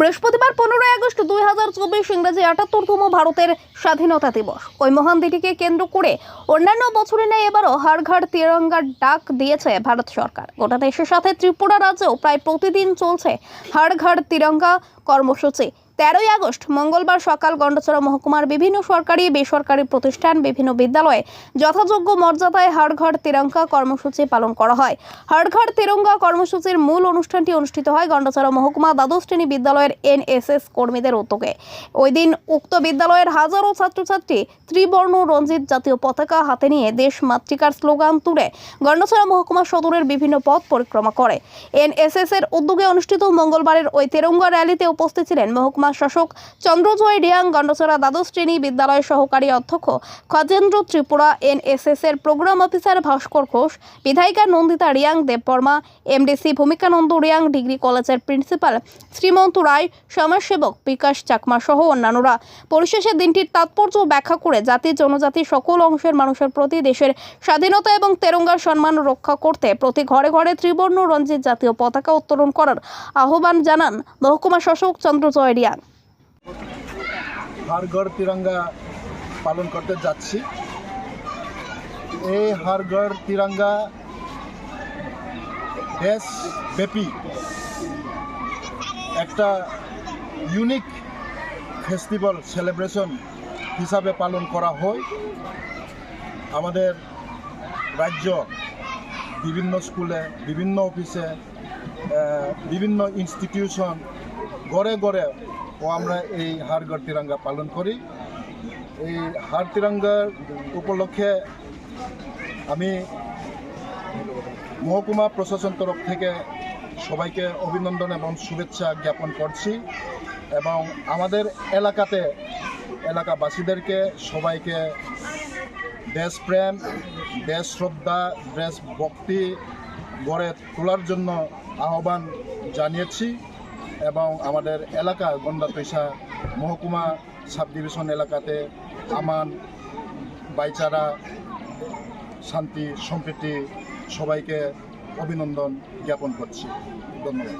বৃহস্পতিবার পনেরোই আগস্ট দুই হাজার চব্বিশ ইংরেজি আটাত্তরতম ভারতের স্বাধীনতা দিবস। ওই মহান দিটিকে কেন্দ্র করে অন্যান্য বছরে নেই এবারও হাড়ঘাড় তিরঙ্গার ডাক দিয়েছে ভারত সরকার। গোটা দেশের সাথে ত্রিপুরা রাজ্যেও প্রায় প্রতিদিন চলছে হাড়ঘাড় তিরঙ্গা কর্মসূচি। তেরোই আগস্ট, মঙ্গলবার সকাল গন্ডচড়া মহকুমার বিভিন্ন সরকারি, বেসরকারি প্রতিষ্ঠান, বিভিন্ন বিদ্যালয়ে যথাযোগ্য মর্যাদায় হাড়ঘাড় তিরঙ্গা কর্মসূচি পালন করা হয়। হাড়ঘাড় তিরঙ্গা কর্মসূচির মূল অনুষ্ঠানটি অনুষ্ঠিত হয় গন্ডচড়া মহকুমা দ্বাদশ শ্রেণি বিদ্যালয়ের এনএসএস কর্মীদের উদ্যোগে। ওই দিন উক্ত বিদ্যালয়ের হাজারো ছাত্রছাত্রী ত্রিবর্ণ রঞ্জিত জাতীয় পতাকা হাতে নিয়ে দেশ মাতৃকার স্লোগান তুলে গন্ডছড়া মহকুমা সদরের বিভিন্ন পথ পরিক্রমা করে। এনএসএস এর উদ্যোগে অনুষ্ঠিত মঙ্গলবারের ওই তেরঙ্গা র্যালিতে উপস্থিত ছিলেন মহকুমা শাসক চন্দ্রজয় রিয়াং গন্ডছড়া দ্বাদশ শ্রেণি বিদ্যালয় সহকারী অধ্যক্ষ খজেন্দ্র ত্রিপুরা, এনএসএস এর প্রোগ্রাম অফিসার ভাস্কর ঘোষ, বিধায়িকা নন্দিতা রিয়াং, দেববর্মা, এমডিসি ভূমিকানন্দ রিয়াং, ডিগ্রি কলেজের প্রিন্সিপাল শ্রীমন্ত রায়, সমাজসেবক বিকাশ চাকমা সহ অন্যান্যরা। পরিশেষে দিনটির তাৎপর্য ব্যাখ্যা করে জাতি জনজাতি সকল অংশের মানুষের প্রতি দেশের স্বাধীনতা এবং তেরঙ্গার সম্মান রক্ষা করতে প্রতি ঘরে ঘরে ত্রিবর্ণ রঞ্জিত জাতীয় পতাকা উত্তোলন করার আহ্বান জানান মহকুমা শাসক চন্দ্রজয় রিয়াং। হার ঘর তিরঙ্গা পালন করতে যাচ্ছি। এই হার ঘর তিরঙ্গা দেশব্যাপী একটা ইউনিক ফেস্টিভ্যাল সেলিব্রেশন হিসাবে পালন করা হয়। আমাদের রাজ্য বিভিন্ন স্কুলে, বিভিন্ন অফিসে বিভিন্ন ইনস্টিটিউশন গড়ে গড়ে ও আমরা এই হাড়গড় তিরঙ্গা পালন করি। এই হাড় তিরঙ্গার উপলক্ষে আমি মহকুমা প্রশাসন তরফ থেকে সবাইকে অভিনন্দন এবং শুভেচ্ছা জ্ঞাপন করছি এবং আমাদের এলাকাতে এলাকাবাসীদেরকে সবাইকে দেশপ্রেম দেশ শ্রদ্ধা, দেশ ভক্তি গড়ে তোলার জন্য আহ্বান জানিয়েছি। এবং আমাদের এলাকা গন্ডা পেশা মহকুমা সাব ডিভিশন এলাকাতে আমান, বাইচারা, শান্তি, সম্প্রীতি সবাইকে অভিনন্দন জ্ঞাপন করছি। ধন্যবাদ।